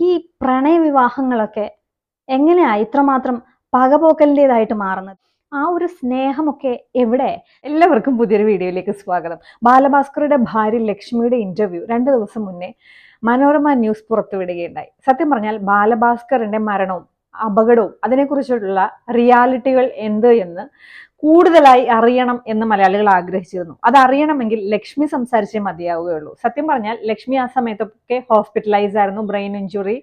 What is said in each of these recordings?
ഈ പ്രണയവിവാഹങ്ങളൊക്കെ എങ്ങനെയാ ഇത്രമാത്രം പകപോക്കലിന്റെതായിട്ട് മാറുന്നത്? ആ ഒരു സ്നേഹമൊക്കെ എവിടെ? എല്ലാവർക്കും പുതിയൊരു വീഡിയോയിലേക്ക് സ്വാഗതം. ബാലഭാസ്കറുടെ ഭാര്യ ലക്ഷ്മിയുടെ ഇന്റർവ്യൂ രണ്ട് ദിവസം മുന്നേ മനോരമ ന്യൂസ് പുറത്തുവിടുകയുണ്ടായി. സത്യം പറഞ്ഞാൽ ബാലഭാസ്കറിന്റെ മരണവും അപകടവും അതിനെക്കുറിച്ചുള്ള റിയാലിറ്റികൾ എന്ത് എന്ന് കൂടുതലായി അറിയണം എന്ന് മലയാളികൾ ആഗ്രഹിച്ചിരുന്നു. അത് അറിയണമെങ്കിൽ ലക്ഷ്മി സംസാരിച്ചേ മതിയാവുകയുള്ളൂ. സത്യം പറഞ്ഞാൽ ലക്ഷ്മി ആ സമയത്തൊക്കെ ഹോസ്പിറ്റലൈസ് ആയിരുന്നു. ബ്രെയിൻ ഇഞ്ചുറി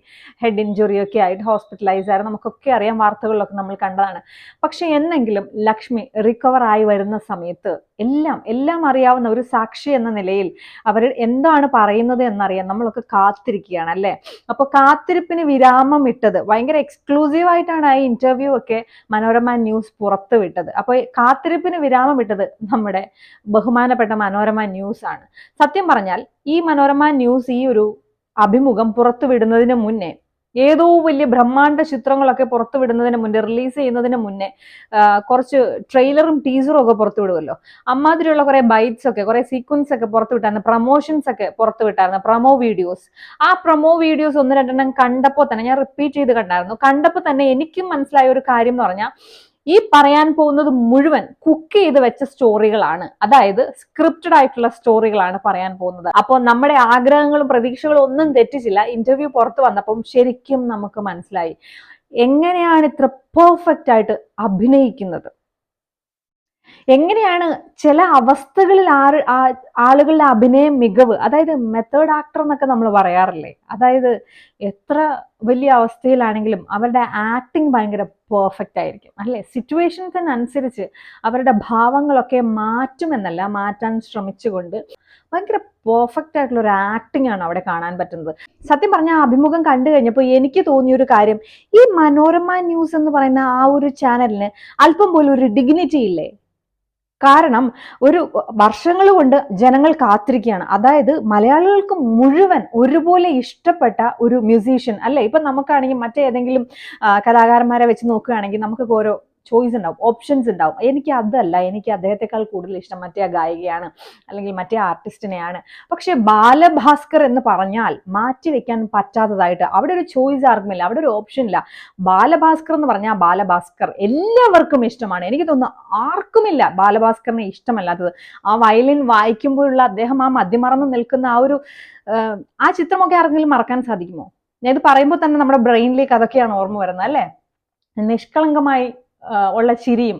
ഹെഡ് ഇഞ്ചുറി ഒക്കെ ആയിട്ട് ഹോസ്പിറ്റലൈസ് ആയിരുന്നു. നമുക്കൊക്കെ അറിയാം വാർത്തകളിലൊക്കെ നമ്മൾ കണ്ടതാണ്. പക്ഷെ എന്നെങ്കിലും ലക്ഷ്മി റിക്കവർ ആയി വരുന്ന സമയത്ത് എല്ലാം എല്ലാം അറിയാവുന്ന ഒരു സാക്ഷി എന്ന നിലയിൽ അവർ എന്താണ് പറയുന്നത് എന്നറിയാൻ നമ്മളൊക്കെ കാത്തിരിക്കുകയാണ് അല്ലേ? അപ്പോൾ കാത്തിരിപ്പിന് വിരാമം ഇട്ടത് ഭയങ്കര എക്സ്ക്ലൂസീവ് ആയിട്ടാണ് ആ ഇന്റർവ്യൂ ഒക്കെ മനോരമ ന്യൂസ് പുറത്തു വിട്ടത്. അപ്പോൾ കാത്തിരിപ്പിന് വിരാമം ഇട്ടത് നമ്മുടെ ബഹുമാനപ്പെട്ട മനോരമ ന്യൂസ് ആണ്. സത്യം പറഞ്ഞാൽ ഈ മനോരമ ന്യൂസ് ഈ ഒരു അഭിമുഖം പുറത്തുവിടുന്നതിന് മുന്നേ ഏതോ വലിയ ബ്രഹ്മാണ്ഡ ചിത്രങ്ങളൊക്കെ പുറത്തു വിടുന്നതിന് മുന്നേ റിലീസ് ചെയ്യുന്നതിന് മുന്നേ കുറച്ച് ട്രെയിലറും ടീസറും ഒക്കെ പുറത്തു വിടുമല്ലോ അമ്മാതിരിയുള്ള കുറെ ബൈറ്റ്സ് ഒക്കെ കുറെ സീക്വൻസ് ഒക്കെ പുറത്തു വിട്ടായിരുന്നു. പ്രൊമോഷൻസ് ഒക്കെ പുറത്തു വിട്ടായിരുന്നു. പ്രൊമോ വീഡിയോസ് ആ പ്രൊമോ വീഡിയോസ് ഒന്ന് രണ്ടെണ്ണം കണ്ടപ്പോൾ തന്നെ ഞാൻ റിപ്പീറ്റ് ചെയ്ത് കണ്ടായിരുന്നു. കണ്ടപ്പോൾ തന്നെ എനിക്കും മനസ്സിലായ ഒരു കാര്യം എന്ന് പറഞ്ഞാൽ ഈ പറയാൻ പോകുന്നത് മുഴുവൻ കുക്ക് ചെയ്ത് വെച്ച സ്റ്റോറികളാണ് അതായത് സ്ക്രിപ്റ്റഡ് ആയിട്ടുള്ള സ്റ്റോറികളാണ് പറയാൻ പോകുന്നത്. അപ്പോൾ നമ്മുടെ ആഗ്രഹങ്ങളും പ്രതീക്ഷകളും ഒന്നും തെറ്റിച്ചില്ല. ഇന്റർവ്യൂ പുറത്തു വന്നപ്പം ശരിക്കും നമുക്ക് മനസ്സിലായി. എങ്ങനെയാണ് ഇത്ര പെർഫെക്റ്റ് ആയിട്ട് അഭിനയിക്കുന്നത്? എങ്ങനെയാണ് ചില അവസ്ഥകളിൽ ആ ആളുകളുടെ അഭിനയ മികവ് അതായത് മെത്തേഡ് ആക്ടർ എന്നൊക്കെ നമ്മൾ പറയാറില്ലേ? അതായത് എത്ര വലിയ അവസ്ഥയിലാണെങ്കിലും അവരുടെ ആക്ടിങ് ഭയങ്കര പെർഫെക്റ്റ് ആയിരിക്കും അല്ലെ? സിറ്റുവേഷൻസിനനുസരിച്ച് അവരുടെ ഭാവങ്ങളൊക്കെ മാറ്റുമെന്നല്ല മാറ്റാൻ ശ്രമിച്ചുകൊണ്ട് ഭയങ്കര പെർഫെക്റ്റ് ആയിട്ടുള്ള ഒരു ആക്ടിംഗ് ആണ് അവിടെ കാണാൻ പറ്റുന്നത്. സത്യം പറഞ്ഞാൽ അഭിമുഖം കണ്ടു കഴിഞ്ഞപ്പോൾ എനിക്ക് തോന്നിയ ഒരു കാര്യം ഈ മനോരമ ന്യൂസ് എന്ന് പറയുന്ന ആ ഒരു ചാനലിന് അല്പം പോലും ഒരു ഡിഗ്നിറ്റി ഇല്ലേ? കാരണം ഒരു വർഷങ്ങൾ കൊണ്ട് ജനങ്ങൾ കാത്തിരിക്കുകയാണ്. അതായത് മലയാളികൾക്ക് മുഴുവൻ ഒരുപോലെ ഇഷ്ടപ്പെട്ട ഒരു മ്യൂസീഷ്യൻ അല്ലെ? ഇപ്പൊ നമുക്കാണെങ്കിൽ മറ്റേതെങ്കിലും കലാകാരന്മാരെ വെച്ച് നോക്കുകയാണെങ്കിൽ നമുക്ക് ഓരോ ചോയ്സ് ഉണ്ടാവും. ഓപ്ഷൻസ് ഉണ്ടാവും. എനിക്ക് അതല്ല. എനിക്ക് അദ്ദേഹത്തെക്കാൾ കൂടുതൽ ഇഷ്ടം മറ്റേ ഗായികയാണ്. അല്ലെങ്കിൽ മറ്റേ ആർട്ടിസ്റ്റിനെയാണ് പക്ഷെ ബാലഭാസ്കർ എന്ന് പറഞ്ഞാൽ മാറ്റി വെക്കാൻ പറ്റാത്തതായിട്ട് അവിടെ ഒരു ചോയ്സ് ആർക്കുമില്ല അവിടെ ഒരു ഓപ്ഷൻ ഇല്ല. ബാലഭാസ്കർ എന്ന് പറഞ്ഞാൽ ബാലഭാസ്കർ എല്ലാവർക്കും ഇഷ്ടമാണ്. എനിക്ക് തോന്നുന്നു ആർക്കുമില്ല ബാലഭാസ്കറിനെ ഇഷ്ടമല്ലാത്തത്. ആ വയലിൻ വായിക്കുമ്പോഴുള്ള അദ്ദേഹം ആ മദ്യമറന്ന് നിൽക്കുന്ന ആ ഒരു ആ ചിത്രമൊക്കെ ആർക്കെങ്കിലും മറക്കാൻ സാധിക്കുമോ? ഞാൻ ഇത് പറയുമ്പോൾ തന്നെ നമ്മുടെ ബ്രെയിനിലേക്ക് അതൊക്കെയാണ് ഓർമ്മ വരുന്നത് അല്ലേ? നിഷ്കളങ്കമായി ഉള്ള ചിരിയും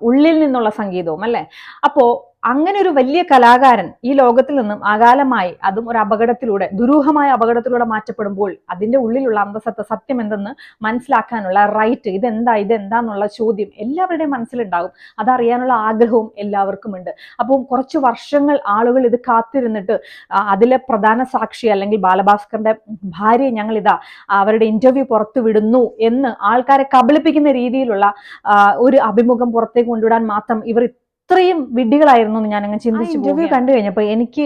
ഉള്ളിൽ നിന്നുള്ള സംഗീതവും അല്ലേ? അപ്പോ അങ്ങനെ ഒരു വലിയ കലാകാരൻ ഈ ലോകത്തിൽ നിന്നും അകാലമായി അതും ഒരു അപകടത്തിലൂടെ ദുരൂഹമായ അപകടത്തിലൂടെ മാറ്റപ്പെടുമ്പോൾ അതിന്റെ ഉള്ളിലുള്ള അന്തസത്ത സത്യം എന്തെന്ന് മനസ്സിലാക്കാനുള്ള റൈറ്റ് ഇതെന്താ ഇതെന്താന്നുള്ള ചോദ്യം എല്ലാവരുടെയും മനസ്സിലുണ്ടാകും. അതറിയാനുള്ള ആഗ്രഹവും എല്ലാവർക്കും ഉണ്ട് അപ്പോൾ കുറച്ച് വർഷങ്ങൾ ആളുകൾ ഇത് കാത്തിരുന്നിട്ട് അതിലെ പ്രധാന സാക്ഷി അല്ലെങ്കിൽ ബാലഭാസ്കറിന്റെ ഭാര്യയെ ഞങ്ങൾ ഇതാ അവരുടെ ഇന്റർവ്യൂ പുറത്തു വിടുന്നു എന്ന് ആൾക്കാരെ കബളിപ്പിക്കുന്ന രീതിയിലുള്ള ഒരു അഭിമുഖം പുറത്തേക്ക് കൊണ്ടുവിടാൻ മാത്രം ഇവർ ഇത്രയും വിഡ്ഢികളായിരുന്നു ഞാൻ അങ്ങ് ചിന്തിച്ചു ഇന്റർവ്യൂ കണ്ടു കഴിഞ്ഞപ്പോൾ എനിക്ക്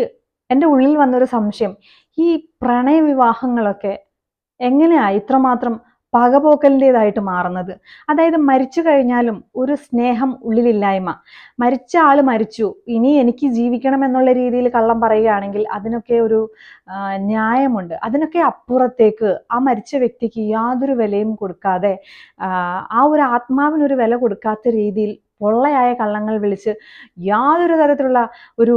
എന്റെ ഉള്ളിൽ വന്നൊരു സംശയം. ഈ പ്രണയ വിവാഹങ്ങളൊക്കെ എങ്ങനെയാ ഇത്രമാത്രം പകപോക്കലിന്റെതായിട്ട് മാറുന്നത്? അതായത് മരിച്ചു കഴിഞ്ഞാലും ഒരു സ്നേഹം ഉള്ളിലില്ലായ്മ. മരിച്ച ആൾ മരിച്ചു. ഇനി എനിക്ക് ജീവിക്കണം എന്നുള്ള രീതിയിൽ കള്ളം പറയുകയാണെങ്കിൽ അതിനൊക്കെ ഒരു ന്യായമുണ്ട്. അതിനൊക്കെ അപ്പുറത്തേക്ക് ആ മരിച്ച വ്യക്തിക്ക് യാതൊരു വിലയും കൊടുക്കാതെ ആ ഒരു ആത്മാവിനൊരു വില കൊടുക്കാത്ത രീതിയിൽ പൊള്ളയായ കള്ളങ്ങൾ വിളിച്ച് യാതൊരു തരത്തിലുള്ള ഒരു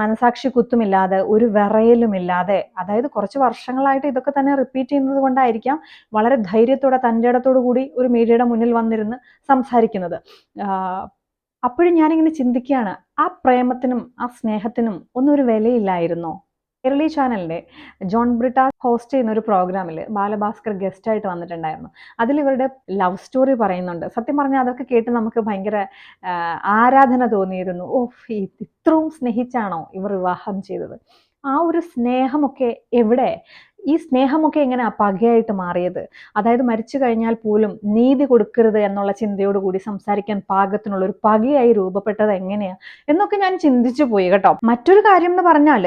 മനസാക്ഷി കുത്തുമില്ലാതെ ഒരു വിറയലുമില്ലാതെ അതായത് കുറച്ച് വർഷങ്ങളായിട്ട് ഇതൊക്കെ തന്നെ റിപ്പീറ്റ് ചെയ്യുന്നത് കൊണ്ടായിരിക്കാം വളരെ ധൈര്യത്തോടെ തന്റെ ഇടത്തോടു കൂടി ഒരു മീഡിയയുടെ മുന്നിൽ വന്നിരുന്ന് സംസാരിക്കുന്നത്. അപ്പോഴും ഞാനിങ്ങനെ ചിന്തിക്കുകയാണ് ആ പ്രേമത്തിനും ആ സ്നേഹത്തിനും ഒന്നും ഒരു വിലയില്ലായിരുന്നോ? കേരളി ചാനലിന്റെ ജോൺ ബ്രിട്ട ഹോസ്റ്റ് ചെയ്യുന്ന ഒരു പ്രോഗ്രാമിൽ ബാലഭാസ്കർ ഗസ്റ്റ് ആയിട്ട് വന്നിട്ടുണ്ടായിരുന്നു. അതിൽ ഇവരുടെ ലവ് സ്റ്റോറി പറയുന്നുണ്ട്. സത്യം പറഞ്ഞാൽ അതൊക്കെ കേട്ട് നമുക്ക് ഭയങ്കര ആരാധന തോന്നിയിരുന്നു. ഓ ഇത്രയും സ്നേഹിച്ചാണോ ഇവർ വിവാഹം ചെയ്തത്? ആ ഒരു സ്നേഹമൊക്കെ എവിടെ? ഈ സ്നേഹമൊക്കെ എങ്ങനെ പകയായിട്ട് മാറിയത്? അതായത് മരിച്ചു കഴിഞ്ഞാൽ പോലും നീതി കൊടുക്കരുത് എന്നുള്ള ചിന്തയോടുകൂടി സംസാരിക്കാൻ പാകത്തിനുള്ള ഒരു പകയായി രൂപപ്പെട്ടത് എങ്ങനെയാ? എന്നൊക്കെ ഞാൻ ചിന്തിച്ചു പോയി കേട്ടോ. മറ്റൊരു കാര്യം എന്ന് പറഞ്ഞാൽ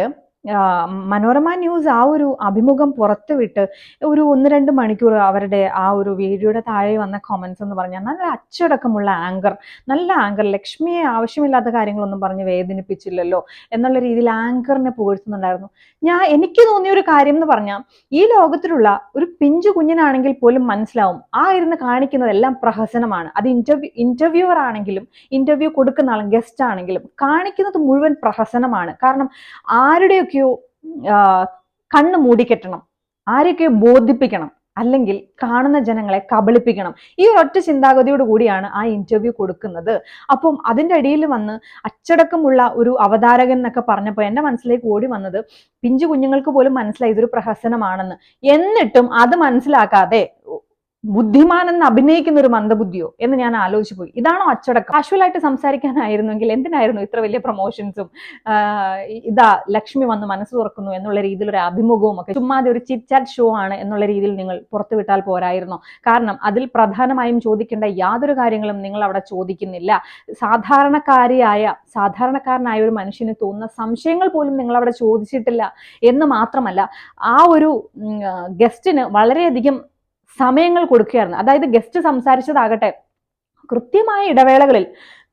മനോരമ ന്യൂസ് ആ ഒരു അഭിമുഖം പുറത്തുവിട്ട് ഒരു ഒന്ന് രണ്ട് മണിക്കൂർ അവരുടെ ആ ഒരു വീഡിയോയുടെ താഴെ വന്ന കോമൻസ് എന്ന് പറഞ്ഞാൽ നല്ല അച്ചടക്കമുള്ള ആങ്കർ നല്ല ആങ്കർ ലക്ഷ്മിയെ ആവശ്യമില്ലാത്ത കാര്യങ്ങളൊന്നും പറഞ്ഞ് വേദനിപ്പിച്ചില്ലല്ലോ എന്നുള്ള രീതിയിൽ ആങ്കറിനെ പുകഴ്ത്തുന്നുണ്ടായിരുന്നു. ഞാൻ എനിക്ക് തോന്നിയ ഒരു കാര്യം എന്ന് പറഞ്ഞാൽ ഈ ലോകത്തിലുള്ള ഒരു പിഞ്ചു കുഞ്ഞിനാണെങ്കിൽ പോലും മനസ്സിലാവും ആ ഇരുന്ന് കാണിക്കുന്നതെല്ലാം പ്രഹസനമാണ്. അത് ഇന്റർവ്യൂ ഇന്റർവ്യൂവർ ആണെങ്കിലും ഇന്റർവ്യൂ കൊടുക്കുന്ന ആളും ഗസ്റ്റ് ആണെങ്കിലും കാണിക്കുന്നത് മുഴുവൻ പ്രഹസനമാണ്. കാരണം ആരുടെയൊക്കെയോ ആ, കണ്ണ് മൂടിക്കെട്ടണം ആരെയൊക്കെയോ ബോധിപ്പിക്കണം അല്ലെങ്കിൽ കാണുന്ന ജനങ്ങളെ കബളിപ്പിക്കണം. ഈ ഒരൊറ്റ ചിന്താഗതിയോട് കൂടിയാണ് ആ ഇന്റർവ്യൂ കൊടുക്കുന്നത്. അപ്പം അതിന്റെ അടിയിൽ വന്ന് അച്ചടക്കമുള്ള ഒരു അവതാരകൻ എന്നൊക്കെ പറഞ്ഞപ്പോൾ എന്റെ മനസ്സിലേക്ക് ഓടി വന്നത് പിഞ്ചു കുഞ്ഞുങ്ങൾക്ക് പോലും മനസ്സിലായി ഇതൊരു പ്രഹസനമാണെന്ന്. എന്നിട്ടും അത് മനസ്സിലാക്കാതെ ബുദ്ധിമാൻ എന്ന് അഭിനയിക്കുന്ന ഒരു മന്ദബുദ്ധിയോ എന്ന് ഞാൻ ആലോചിച്ചു പോയി. ഇതാണോ അച്ചടക്കം? കാഷ്വലായിട്ട് സംസാരിക്കാനായിരുന്നെങ്കിൽ എന്തിനായിരുന്നു ഇത്ര വലിയ പ്രൊമോഷൻസും ഇതാ ലക്ഷ്മി വന്ന് മനസ്സ് തുറക്കുന്നു എന്നുള്ള രീതിയിൽ ഒരു അഭിമുഖവും ഒക്കെ. ചുമ്മാതെ ഒരു ചിറ്റ് ചാറ്റ് ഷോ ആണ് എന്നുള്ള രീതിയിൽ നിങ്ങൾ പുറത്തുവിട്ടാൽ പോരായിരുന്നോ? കാരണം അതിൽ പ്രധാനമായും ചോദിക്കേണ്ട യാതൊരു കാര്യങ്ങളും നിങ്ങൾ അവിടെ ചോദിക്കുന്നില്ല. സാധാരണക്കാരിയായ സാധാരണക്കാരനായ ഒരു മനുഷ്യന് തോന്നുന്ന സംശയങ്ങൾ പോലും നിങ്ങൾ അവിടെ ചോദിച്ചിട്ടില്ല എന്ന് മാത്രമല്ല ആ ഒരു ഗസ്റ്റിന് വളരെയധികം സമയങ്ങൾ കൊടുക്കുകയായിരുന്നു. അതായത് ഗസ്റ്റ് സംസാരിച്ചതാകട്ടെ. കൃത്യമായ ഇടവേളകളിൽ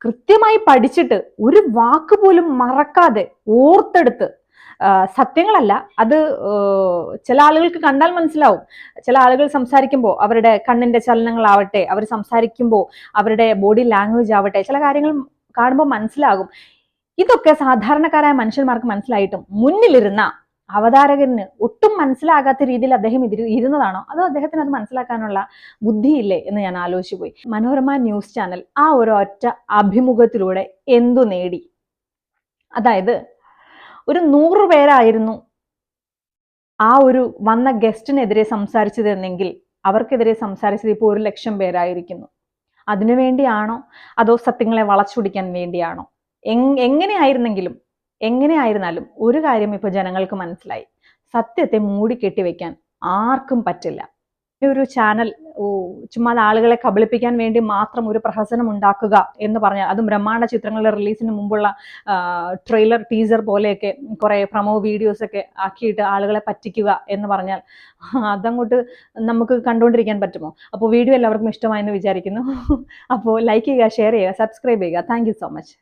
കൃത്യമായി പഠിച്ചിട്ട് ഒരു വാക്ക് പോലും മറക്കാതെ ഓർത്തെടുത്ത് സത്യങ്ങളല്ല അത് ചില ആളുകൾക്ക് കണ്ടാൽ മനസ്സിലാവും. ചില ആളുകൾ സംസാരിക്കുമ്പോൾ അവരുടെ കണ്ണിന്റെ ചലനങ്ങളാവട്ടെ അവർ സംസാരിക്കുമ്പോൾ അവരുടെ ബോഡി ലാംഗ്വേജ് ആവട്ടെ ചില കാര്യങ്ങൾ കാണുമ്പോൾ മനസ്സിലാകും. ഇതൊക്കെ സാധാരണക്കാരായ മനുഷ്യന്മാർക്ക് മനസ്സിലായിട്ടും. മുന്നിലിരുന്ന അവതാരകന് ഒട്ടും മനസ്സിലാകാത്ത രീതിയിൽ അദ്ദേഹം ഇതിരു ഇരുന്നതാണോ? അതോ അദ്ദേഹത്തിന് അത് മനസ്സിലാക്കാനുള്ള ബുദ്ധിയില്ലേ എന്ന് ഞാൻ ആലോചിച്ചു പോയി. മനോരമ ന്യൂസ് ചാനൽ ആ ഒരു ഒറ്റ അഭിമുഖത്തിലൂടെ എന്തു നേടി? അതായത് ഒരു നൂറ് പേരായിരുന്നു ആ ഒരു വന്ന ഗസ്റ്റിനെതിരെ സംസാരിച്ചത് എന്നെങ്കിൽ അവർക്കെതിരെ സംസാരിച്ചത് ഇപ്പോൾ ഒരു ലക്ഷം പേരായിരിക്കുന്നു. അതിനു വേണ്ടിയാണോ? അതോ സത്യങ്ങളെ വളച്ചൊടിക്കാൻ വേണ്ടിയാണോ? എങ് എങ്ങനെയായിരുന്നെങ്കിലും എങ്ങനെയായിരുന്നാലും ഒരു കാര്യം ഇപ്പൊ ജനങ്ങൾക്ക് മനസ്സിലായി. സത്യത്തെ മൂടിക്കെട്ടി വെക്കാൻ ആർക്കും പറ്റില്ല. ഒരു ചാനൽ ചുമ്മാ ആളുകളെ കബളിപ്പിക്കാൻ വേണ്ടി മാത്രം ഒരു പ്രഹസനം ഉണ്ടാക്കുക എന്ന് പറഞ്ഞാൽ അതും ബ്രഹ്മാണ്ഡ ചിത്രങ്ങളുടെ റിലീസിന് മുമ്പുള്ള ട്രെയിലർ ടീസർ പോലെയൊക്കെ കുറെ പ്രമോ വീഡിയോസ് ഒക്കെ ആക്കിയിട്ട് ആളുകളെ പറ്റിക്കുക എന്ന് പറഞ്ഞാൽ അതങ്ങോട്ട് നമുക്ക് കണ്ടുകൊണ്ടിരിക്കാൻ പറ്റുമോ? അപ്പോൾ വീഡിയോ എല്ലാവർക്കും ഇഷ്ടമായെന്ന് വിചാരിക്കുന്നു. അപ്പോൾ ലൈക്ക് ചെയ്യുക ഷെയർ ചെയ്യുക സബ്സ്ക്രൈബ് ചെയ്യുക. Thank so much